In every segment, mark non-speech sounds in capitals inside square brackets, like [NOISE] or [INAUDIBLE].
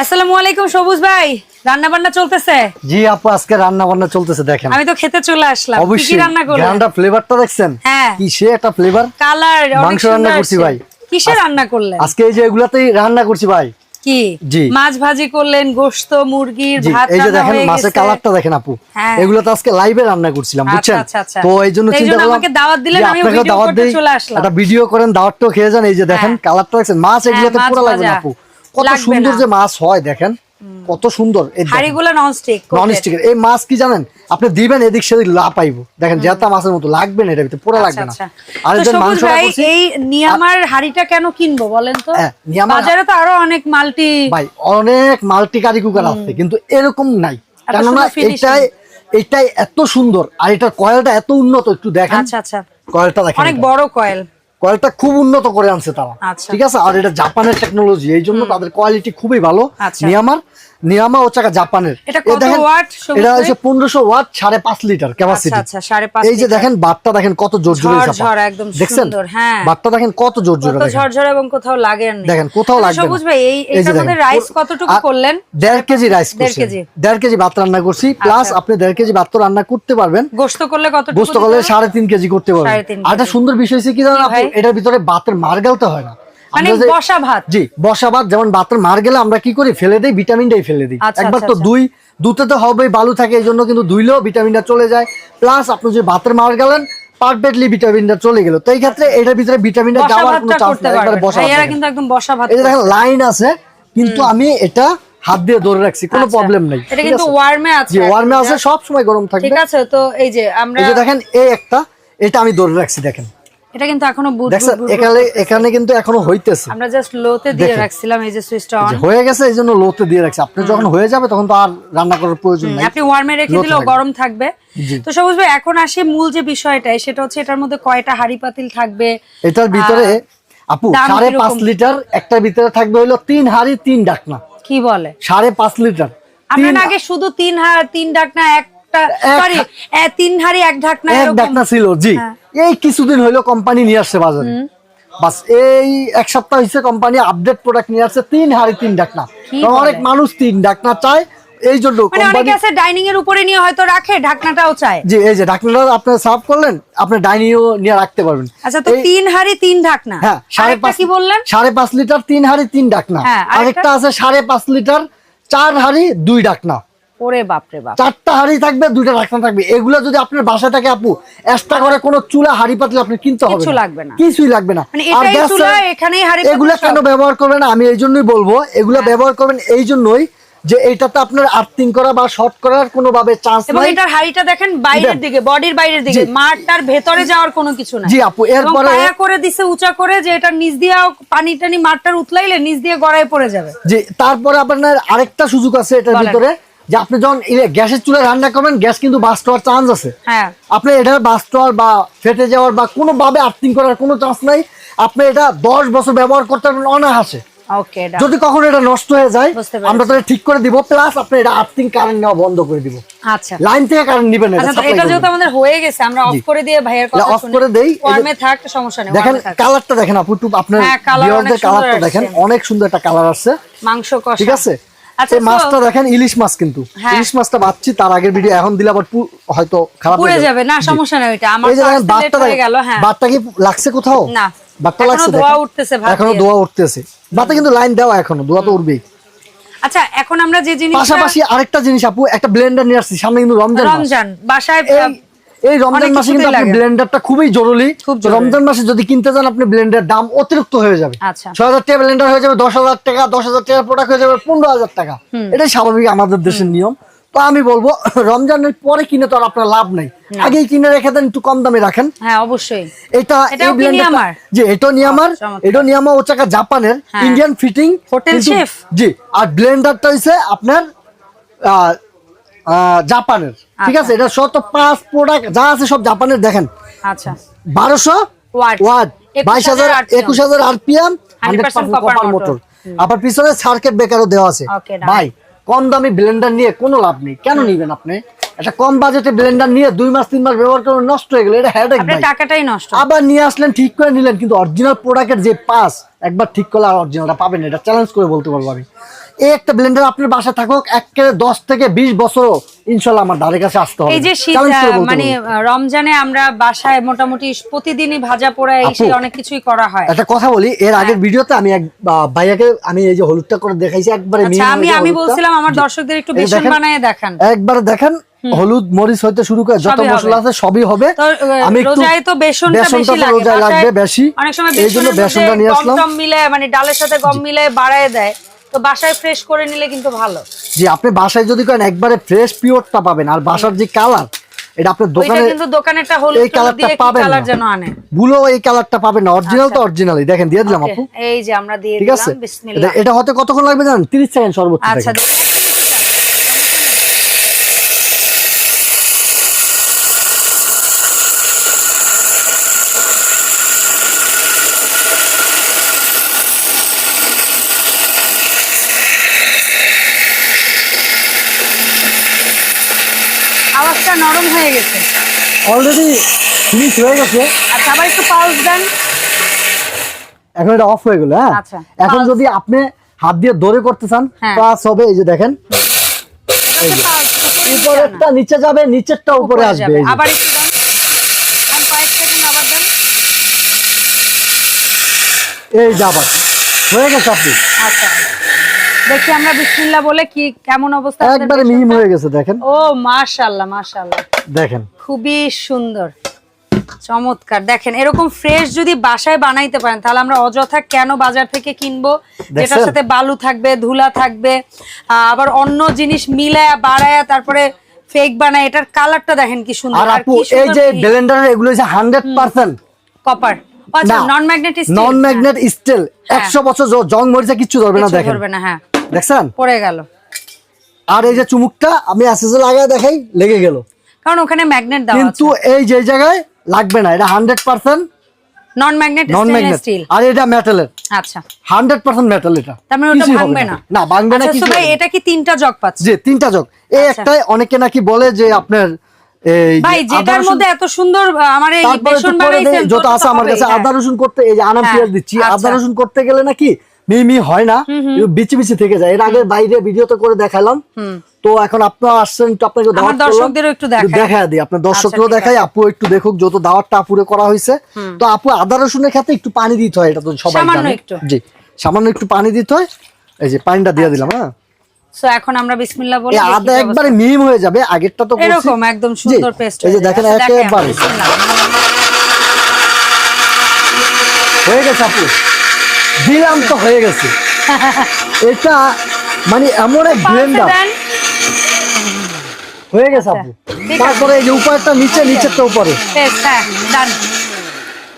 আসসালামু আলাইকুম সবুজ ভাই। রান্না বান্না চলতেছে? জি আপু আজকে রান্না বান্না চলতেছে দেখেন। আমি তো খেতে চলে আসলাম। কি রান্না করলেন? ফ্লেভারটা দেখছেন? হ্যাঁ। কি সে একটা ফ্লেভার? কালার মাংস রান্না করছি ভাই। কিসে রান্না করলেন? আজকে এই যে এগুলাতেই রান্না করছি ভাই। কি? জি। মাছ ভাজি করলেন গোশত মুরগির ভাত এই যে দেখেন মাছের কালারটা দেখেন আপু। হ্যাঁ। এগুলো তো আজকে লাইভে রান্না করছিলাম আচ্ছা, বুঝছেন? আচ্ছা, আচ্ছা। তো এই জন্য তো চিন্তা করলাম আমাকে দাওয়াত দিলেন, আপনাকে ভিডিও করতে চলে আসলাম। একটা ভিডিও করেন দাওয়াতটাও খেয়ে যান এই যে দেখেন হ্যাঁ। কালারটা দেখছেন মাছ এগুলোতে মাছ পুরো লাগবে আপু। কত সুন্দর যে মাছ হয় দেখেন কত সুন্দর। এই হাড়িগুলো মাছ কি জানেন? আপনি দিবেন এদিক সেদিক লা পাইবো। দেখেন জেতা মাছের মতো লাগবে না এটা ভিতরে পুরো লাগবে না। আর যে করছি এই নিয়ামার হাড়িটা কেন কিনবো বলেন তো? হ্যাঁ, বাজারে তো আরও অনেক মাল্টি ভাই অনেক মাল্টি কারি কুকার আছে কিন্তু এরকম নাই। কেননা। এটাই এটাই এত সুন্দর আর এটার কয়েলটা এত উন্নত একটু দেখেন। আচ্ছা আচ্ছা। কয়েলটা দেখেন অনেক বড় কয়েল কয়েলটা খুব উন্নত করে আনছে তারা আচ্ছা। ঠিক আছে আর এটা জাপানের টেকনোলজি এই জন্য তাদের কোয়ালিটি খুবই ভালো আচ্ছা। নিয়ামার একটা জাপানের। এটা কত? হচ্ছে পনেরোশো ওয়াট সাড়ে পাঁচ লিটার ক্যাপাসিটি সাড়ে পাঁচ এই যে দেখেন বাটটা দেখেন কত জোর জোরে চাপা। ঝরঝরা, একদম দেখছেন? সুন্দর। দেখেন কত জোর জোরে ঝরঝর এবং কোথাও লাগে দেখেন কোথাও লাগবে সবুজ ভাই এই এই যে এটার মধ্যে দেখেন, রাইস কতটুকু করলেন? দেড় কেজি রাইস দেড় করছি কেজি। দেড় কেজি ভাত রান্না করছি প্লাস আচ্ছা। আপনি দেড় কেজি ভাত তো রান্না করতে পারবেন। গোস্ত করলে কতটুকু গোস্ত করলে সাড়ে তিন কেজি করতে পারবেন। আর একটা সুন্দর বিষয় হচ্ছে কি জানেন? এটার ভিতরে বাতের মার গেলতে হয় না। মানে বসা ভাত। জি বসা ভাত যেমন ভাতের মার গেলে আমরা কি করি? ফেলে দিই ভিটামিনটাই ফেলে দিই। আচ্ছা, একবার আচ্ছা, তো আচ্ছা। দুই দুতে তো হবে বালু থাকে এই জন্য কিন্তু দুইলেও ভিটামিনটা চলে যায়। প্লাস আপনি যে ভাতের মার গেলেন পারফেক্টলি ভিটামিনটা চলে গেল। তো এই ক্ষেত্রে এটার ভিতরে ভিটামিনটা যাওয়ার কোনো চান্স করতে একবার বসা ভাত। কিন্তু একদম বসা ভাত এই দেখেন লাইন আছে কিন্তু আমি এটা হাত দিয়ে ধরে রাখছি কোনো। প্রবলেম নেই। এটা কিন্তু? ওয়ার্মে আছে জি ওয়ার্মে আছে সব সময় গরম থাকবে। ঠিক আছে তো এই যে আমরা এই যে দেখেন এই একটা এটা আমি ধরে রাখছি দেখেন। এটা কিন্তু এখনও এখানে এখানে কিন্তু এখনও হইতেছে। আমরা জাস্ট লোতে দিয়ে রাখছিলাম এই যে সুইচটা অন হয়ে গেছে এই জন্য লোতে দিয়ে রাখছি। আপনি যখন হয়ে যাবে তখন তো আর রান্না করার প্রয়োজন নাই। আপনি ওয়ার্মে রেখে দিলেও গরম থাকবে। তো সবুজ ভাই এখন আসি মূল যে বিষয়টাই সেটা হচ্ছে এটার মধ্যে কয়টা হাড়ি পাতিল থাকবে? এটার ভিতরে আপু সাড়ে? পাঁচ লিটার একটার ভিতরে থাকবে হলো তিন হাড়ি তিন ডাকনা। কি বলে? সাড়ে পাঁচ লিটার। আমরা আগে শুধু তিন হাড় তিন ঢাকনা একটা সরি তিন হাড়ি এক ঢাকনা এক এরকম। ছিল জি। হ্যাঁ। এই কিছুদিন হইল কোম্পানি নিয়ে আসছে বাজারে। বাস এই এক সপ্তাহ হয়েছে কোম্পানি আপডেট প্রোডাক্ট নিয়ে আসছে তিন হাড়ি তিন ডাকনা কি কারণ বলে? অনেক মানুষ তিন ডাকনা চায় এই জন্য অনেকে আছে ডাইনিং এর উপরে নিয়ে হয়তো রাখে ঢাকনাটাও চায়। জি এই যে ঢাকনাটা আপনি করলেন আপনি ডাইনিও নিয়ে রাখতে পারবেন। আচ্ছা তো তিন হাড়ি তিন ঢাকনা। হ্যাঁ সাড়ে পাঁচ কি বললেন? সাড়ে পাঁচ লিটার তিন হাড়ি তিন ডাকনা হ্যাঁ, আরেকটা? আরেকটা আছে সাড়ে পাঁচ লিটার চার হাড়ি দুই ডাকনা ওরে বাপরে বাপ। চারটা হাড়ি থাকবে দুইটা থাকবে। এগুলো যদি আপনার বাসা থাকে আপু এক্সট্রা করে কোনো চুলা হাড়ি পাতলে আপনি কিনতে হবে কিছু লাগবে না। কিছুই লাগবে না। মানে আর এখানেই হাঁড়ি পাতিল কেন ব্যবহার করবেন আমি এই জন্যই বলব। এগুলা হ্যাঁ। ব্যবহার করবেন এই জন্যই যে এইটাতে আপনার আর্থিং করা বা শর্ট করার কোনো ভাবে চান্স এবং নাই। এটার হাড়িটা দেখেন বাইরের দিকে বডির বাইরের দিকে জি। মাঠটার ভেতরে যাওয়ার কোনো কিছু নাই। জি আপু, এরপরে- পায়া করে দিছে উঁচা করে যে এটা নিচ দিয়ে পানি টানি মাঠটার উতলাইলে নিচ দিয়ে গড়ায় পড়ে যাবে। যে তারপরে আপনার আরেকটা সুযোগ আছে এটার ভিতরে। যে আপনি যখন গ্যাসের চুলায় রান্না করবেন গ্যাস কিন্তু বাস্ট হওয়ার চান্স আছে। হ্যাঁ। আপনি এটা বাস্ট হওয়ার বা ফেটে যাওয়ার বা কোনোভাবে আর্থিং করার কোনো চান্স নাই। আপনি এটা দশ বছর ব্যবহার করতে পারবেন অনাহাসে যদি কখনো এটা নষ্ট হয়ে যায় আমরা তাহলে ঠিক করে দিব। প্লাস আপনি এটা আর্থিং কারেন্ট নেওয়া বন্ধ করে দিব। আচ্ছা। লাইন থেকে কারেন্ট নিবেন না আচ্ছা এটা যেহেতু আমাদের হয়ে গেছে আমরা অফ করে দিয়ে ভাইয়ের কথা শুনি করে দেই, ওয়ার্মে থাক সমস্যা নেই দেখেন কালারটা দেখেন আপু একটু আপনার হ্যাঁ, ভিউয়ারদের কালারটা দেখেন অনেক সুন্দর একটা কালার আসছে। মাংস কষা। ঠিক আছে? আচ্ছা, এই মাছটা দেখেন ইলিশ মাছ কিন্তু। হ্যাঁ। ইলিশ মাছটা বাচ্চি তার আগের ভিডিও এখন দিলে আবার হয়তো খারাপ হয়ে যাবে। না সমস্যা নেই আমার দেখেন গেল হ্যাঁ। বাতটা কি লাগছে কোথাও? না। এখনও লাগছে ধোয়া উঠতেছে এখনও দোয়া উঠতেছে। বাতে কিন্তু লাইন দেওয়া এখনও দোয়া তো উঠবেই। আচ্ছা এখন আমরা যে জিনিসটা পাশাপাশি আরেকটা জিনিস আপু একটা ব্লেন্ডার নিয়ে আসছি সামনে কিন্তু রমজান রমজান বাসায় এই রমজান মাসে কিন্তু আপনি ব্লেন্ডারটা খুবই জরুরি। রমজান মাসে যদি কিনতে যান আপনি ব্লেন্ডার দাম অতিরিক্ত হয়ে যাবে। আচ্ছা। ছয় হাজার টাকা ব্লেন্ডার হয়ে যাবে দশ হাজার টাকা দশ হাজার টাকার প্রোডাক্ট হয়ে যাবে পনেরো হাজার টাকা। এটাই স্বাভাবিক আমাদের দেশের নিয়ম। তো আমি বলব [COUGHS] রমজানের পরে কিনে তো আর আপনার লাভ নাই। আগেই কিনে রেখে দেন একটু কম দামে রাখেন। হ্যাঁ অবশ্যই। এটা এটাও এই কি ব্লেন্ডারটা জি এটা নিয়ামার এটা নিয়ামা হচ্ছে জাপানের। Indian fitting chef? জি আর ব্লেন্ডারটা হইছে আপনার জাপানের ঠিক আছে আচ্ছা। এটা শত পাঁচ প্রোডাক্ট যা আছে সব জাপানের দেখেন। আচ্ছা। বারোশো। ওয়াট। বাইশ হাজার একুশ হাজার আরপিএম 100% কপার মোটর আপনার আবার পিছনে সার্কেট বেকারও দেওয়া আছে। ভাই কম দামি ব্লেন্ডার নিয়ে কোনো লাভ নেই। কেন নিবেন আপনি? একটা কম বাজেটে ব্লেন্ডার নিয়ে দুই মাস তিন মাস ব্যবহার করে নষ্ট হয়ে গেল এটা হেডেক ভাই। টাকাটাই নষ্ট। আবার নিয়ে আসলেন ঠিক করে নিলেন কিন্তু অরিজিনাল প্রোডাক্টের যে পাস একবার ঠিক করলে আর অরিজিনালটা পাবেন এটা চ্যালেঞ্জ করে বলতে পারব আমি। এই একটা ব্লেন্ডার আপনার বাসায় থাকুক একেবারে দশ থেকে বিশ বছর ইনশাল্লাহ আমার ধারে কাছে আসতে হবে। এই যে মানে রমজানে আমরা বাসায় মোটামুটি প্রতিদিনই ভাজা পোড়া এই অনেক কিছুই করা হয়। একটা কথা বলি এর আগের ভিডিওতে আমি এক ভাইয়াকে আমি এই যে হলুদটা করে দেখাইছি একবারে আচ্ছা আমি আমি বলছিলাম আমার দর্শকদের একটু বেসন বানায় দেখান। একবারে দেখেন হলুদ মরিচ হইতে শুরু করে যত মশলা আছে সবই হবে। আমি একটু রোজায় তো বেসনটা বেশি লাগে। রোজায় লাগবে বেশি। অনেক সময় এই জন্য বেসনের বেসনটা নিয়ে আসলাম। টম মিলে মানে ডালের সাথে গম মিলে বাড়ায় দেয়। তো বাসায় ফ্রেশ করে নিলে কিন্তু ভালো। যে আপনি বাসায় যদি করেন একবারে ফ্রেশ পিওরটা পাবেন। আর বাসার যে কালার এটা আপনার দোকানে কিন্তু দোকানেরটা হলুদ এই কালারটা পাবেন কালার যেন আনে? ভুলো এই কালারটা পাবেন না। অরিজিনাল তো অরিজিনালই দেখেন দিয়ে দিলাম আপু। এই যে আমরা দিয়ে দিলাম বিসমিল্লাহ। এটা- হতে কতক্ষণ লাগবে জানেন? তিরিশ সেকেন্ড সর্বোচ্চ আচ্ছা দেখেন। আওয়াজটা নরম হয়ে গেছে। অলরেডি ফিনিশ হয়ে গেছে। আচ্ছা আবার একটু পাউস দেন। এখন এটা অফ হয়ে গেল হ্যাঁ? আচ্ছা। এখন যদি আপনি হাত দিয়ে দৌড়ে করতে চান হ্যাঁ। প্লাস হবে এই যে দেখেন। উপরেরটা নিচে যাবে নিচেরটা উপরে আসবে। আবার একটু দেন। আর কয়েক সেকেন্ড আবার দেন। এই যে আবার। হয়ে গেছে আপনি। আচ্ছা। দেখি আমরা বিসমিল্লাহ বলে কি কেমন অবস্থা একবারে মিহিম বেসনটা? হয়ে গেছে দেখেন। ও মাশাআল্লাহ মাশাআল্লাহ। দেখেন। খুবই সুন্দর চমৎকার। দেখেন এরকম ফ্রেশ যদি বাসায় বানাইতে পারেন তাহলে আমরা অযথা কেন বাজার থেকে কিনবো? যেটার সাথে বালু থাকবে ধুলা থাকবে আবার অন্য জিনিস মিলায়া বাড়ায়া তারপরে ফেক বানায় এটার কালারটা দেখেন কি সুন্দর। আর আপু এই যে ব্লেন্ডারের এগুলো হচ্ছে হান্ড্রেড পার্সেন্ট কপার আচ্ছা non magnetic non magnet steel একশো বছর জ- মরিচা কিচ্ছু ধরবে না দেখেন। করবে না হ্যাঁ। দেখছেন? পড়ে গেল। আর এই যে চুমুকটা আমি আস্তে লাগায় দেখাই লেগে গেল। কারণ ওখানে ম্যাগনেট দেওয়া কিন্তু এই যে জায়গায় লাগবে না এটা hundred percent non magnet non magnet steel আর এটা মেটালের আচ্ছা। হান্ড্রেড পার্সেন্ট মেটাল এটা। তার মানে ওটা ভাঙবে না। না। ভাঙবে না আচ্ছা, কিছু ভাই এটা কি তিনটা জগ পাচ্ছে? যে তিনটা জগ। এই আচ্ছা। একটাই অনেকে নাকি বলে যে আপনার ভাই আদা যেটার মধ্যে এত সুন্দর আমার এই বেসন বানাইছেন যত আছে আমার কাছে। আদা রসুন করতে এই যে আনাম হ্যাঁ, পেঁয়াজ দিচ্ছি আদা আচ্ছা। রসুন করতে গেলে নাকি মি মি হয় না বিচি বিচি থেকে যায়। এর আগে বাইরে ভিডিওতে করে দেখালাম। তো এখন আপনারা আসছেন তো আপনাকে দাওয়াত দর্শকদেরও একটু। দেখা দিই। আপনার দর্শককেও আচ্ছা, দেখাই আপু একটু দেখুক যত দাওয়াতটা আপুরে করা হয়েছে। তো আপু আদা রসুনের ক্ষেত্রে একটু পানি দিতে হয় এটা তো সবাই সামান্য জানে। একটু। জি সামান্য একটু পানি দিতে হয়। এই যে পানিটা দিয়ে দিলাম হ্যাঁ। So, এখন আমরা বিসমিল্লাহ বলে আদা একবারে অবস্থা। হয়ে যাবে আগেরটা তো এরকম একদম সুন্দর পেস্ট এই যে দেখেন একেবারে। হয়ে গেছে আপু। দিলাম তো হয়ে গেছে। এটা মানে এমন এক ব্লেন্ডার হয়ে গেছে আপু। তারপরে এই যে উপরটা নিচে নিচেরটা উপরে। হ্যাঁ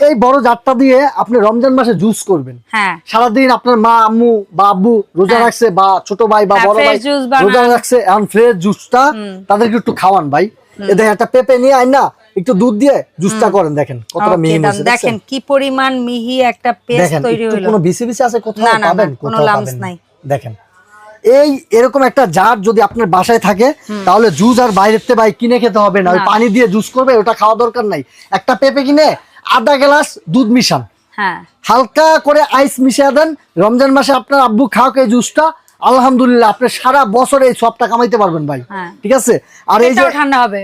এই বড় জারটা দিয়ে আপনি রমজান মাসে জুস করবেন। হ্যাঁ। সারাদিন আপনার মা আম্মু বা আব্বু রোজা হ্যাঁ। রাখছে বা ছোট ভাই বা বড় ভাই রোজা রাখছে এখন ফ্রেশ জুসটা তাদেরকে একটু খাওয়ান ভাই। এ দেখেন একটা পেঁপে নিয়ে আয় না একটু দুধ দিয়ে জুসটা করেন দেখেন কতটা মিহি. হয়েছে দেখেন কি পরিমাণ মিহি একটা পেস্ট তৈরি হলো। কোনো বিসি বিসি আছে কোথাও পাবেন? কোনো না। নাই। দেখেন এই এরকম একটা জার যদি আপনার বাসায় থাকে তাহলে জুস আর বাইরের থেকে ভাই কিনে খেতে হবে না। ওই পানি দিয়ে জুস করবে ওটা খাওয়া দরকার নাই। একটা পেঁপে কিনে আধা গ্লাস দুধ মিশান। হ্যাঁ। হালকা করে আইস মিশিয়ে দেন। রমজান মাসে আপনার আব্বু খাওক এই জুসটা আলহামদুলিল্লাহ আপনি সারা বছর এই সবটা কামাইতে পারবেন ভাই। হ্যাঁ। ঠিক আছে? আর এই যে ঠান্ডা হবে।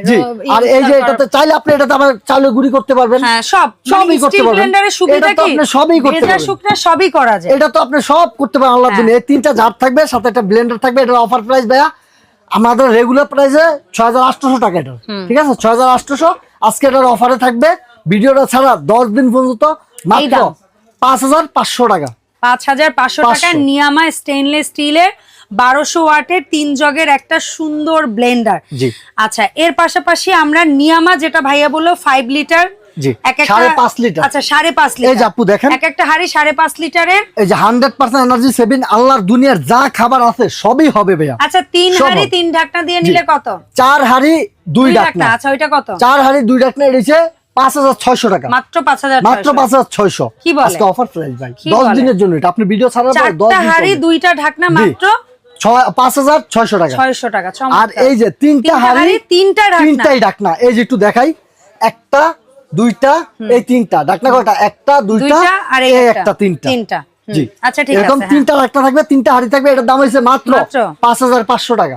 আর এই যে এটাতে চাইলে আপনি এটাতে আবার চালের গুঁড়ি করতে পারবেন। হ্যাঁ সব সবই করতে পারবেন। এটা তো আপনি সবই করতে পারবেন। শুকনা সবই করা যায়। এটা তো আপনি সব করতে পারেন আল্লাহর জন্য এই তিনটা জার থাকবে সাথে একটা ব্লেন্ডার থাকবে এটা অফার প্রাইস ভাইয়া আমাদের রেগুলার প্রাইসে ছয় হাজার আটশোশো টাকা এটা ঠিক আছে? ছয় হাজার আটশোশো। আজকে এটার অফারে থাকবে। ভিডিওটা ছাড়া দশ দিন পর্যন্ত মাত্র পাঁচ হাজার পাঁচশো টাকা। পাঁচ হাজার পাঁচশো 500 টাকায় নিয়ামা স্টেনলেস স্টিলের বারোশো ওয়াটের তিন জগের একটা সুন্দর ব্লেন্ডার আচ্ছা এর পাশাপাশি আমরা নিয়ামা যেটা ভাইয়া বলল ফাইভ লিটার। আচ্ছা লিটার যে আপু এক একটা হাড়ি সাড়ে পাঁচ লিটারের এই যে হান্ড্রেড পার্সেন্ট এনার্জি সেভিং দুনিয়ার যা খাবার আছে সবই হবে ভাইয়া। আচ্ছা তিন হাড়ি তিন ঢাকনা দিয়ে নিলে কত? চার হাড়ি দুই ডাকনা আচ্ছা ওইটা কত? চার হাড়ি দুই ডাকনা এড়েছে পাঁচ হাজার ছয়শো টাকা। মাত্র পাঁচ হাজার মাত্র পাঁচ হাজার ছয়শো। কি আজকে অফার প্রাইস ভাই। দশ দিনের জন্য এটা। আপনি ভিডিও ছাড়ার পর দশ হাড়ি দুইটা ঢাকনা মাত্র? পাঁচ হাজার ছয়শো টাকা। ছয়শো টাকা আর এই যে তিনটা তিনটা হাড়ি তিনটা তিনটাই ডাকনা এই যে একটু দেখাই। একটা দুইটা এই তিনটা। কয়টা? একটা দুইটা আর একটা। তিনটা। তিনটা। জি। আচ্ছা, ঠিক এরকম আছে, হ্যাঁ। তিনটা থাকবে তিনটা হাড়ি থাকবে এটার দাম হয়েছে মাত্র? পাঁচ হাজার পাঁচশো টাকা।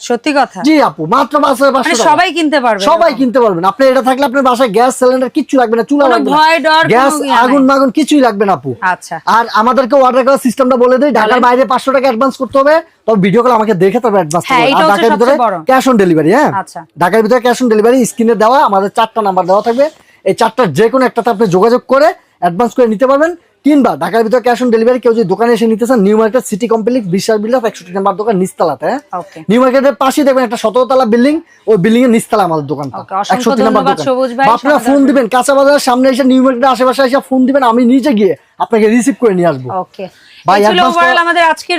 সত্যি কথা? জি আপু মাত্র পাঁচশো মানে টাকা। সবাই কিনতে পারবে সবাই কিনতে পারবেন আপনি এটা থাকলে আপনার বাসায় গ্যাস সিলিন্ডার কিচ্ছু লাগবে না চুলা লাগবে ভয়, ডর, কোনো গ্যাস আগুন মাগুন কিছুই লাগবে না আপু। আচ্ছা। আর আমাদেরকে অর্ডার করার সিস্টেমটা বলে দিই ঢাকার বাইরে পাঁচশো টাকা অ্যাডভান্স করতে হবে। তবে ভিডিও কল আমাকে দেখে তবে অ্যাডভান্স হ্যাঁ, ঢাকার ভিতরে ক্যাশ অন ডেলিভারি হ্যাঁ? আচ্ছা। ঢাকার ভিতরে ক্যাশ অন ডেলিভারি স্ক্রিনে দেওয়া আমাদের চারটা নাম্বার দেওয়া থাকবে। এই চারটার যে কোনো একটাতে আপনি যোগাযোগ করে অ্যাডভান্স করে নিতে পারবেন। কিংবা ঢাকার ভিতরে ক্যাশ অন ডেলিভারি কেউ যদি দোকানে এসে নিতে চান new market city complex Bishal builder একষট্টি নাম্বার দোকান নিস্তালাতে নিউ মার্কেটের পাশে দেখবেন একটা শততলা বিল্ডিং ওই বিল্ডিং এর নিচতলা আমাদের দোকান একষট্টি নাম্বার দোকান। আপনারা ফোন দিবেন কাঁচা বাজারের সামনে এসে নিউ মার্কেটের আশেপাশে এসে ফোন দিবেন আমি নিজে গিয়ে আপনাকে রিসিভ করে নিয়ে আসব। ভাই,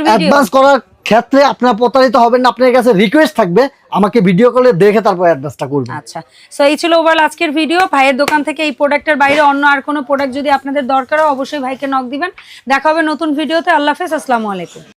অ্যাডভান্স করার ক্ষেত্রে আপনার প্রতারিত হবেন না আপনার কাছে রিকোয়েস্ট থাকবে, আমাকে ভিডিও কলে দেখে তারপর অ্যাড্রেসটা করবেন। আচ্ছা সো এই ছিল ওভারঅল আজকের ভিডিও ভাইয়ের দোকান থেকে এই প্রোডাক্টের বাইরে অন্য আর কোনো প্রোডাক্ট যদি আপনাদের দরকার হয়, অবশ্যই ভাইকে নক দিবেন। দেখা হবে নতুন ভিডিওতে আল্লাহ হাফেজ, আসসালামু আলাইকুম।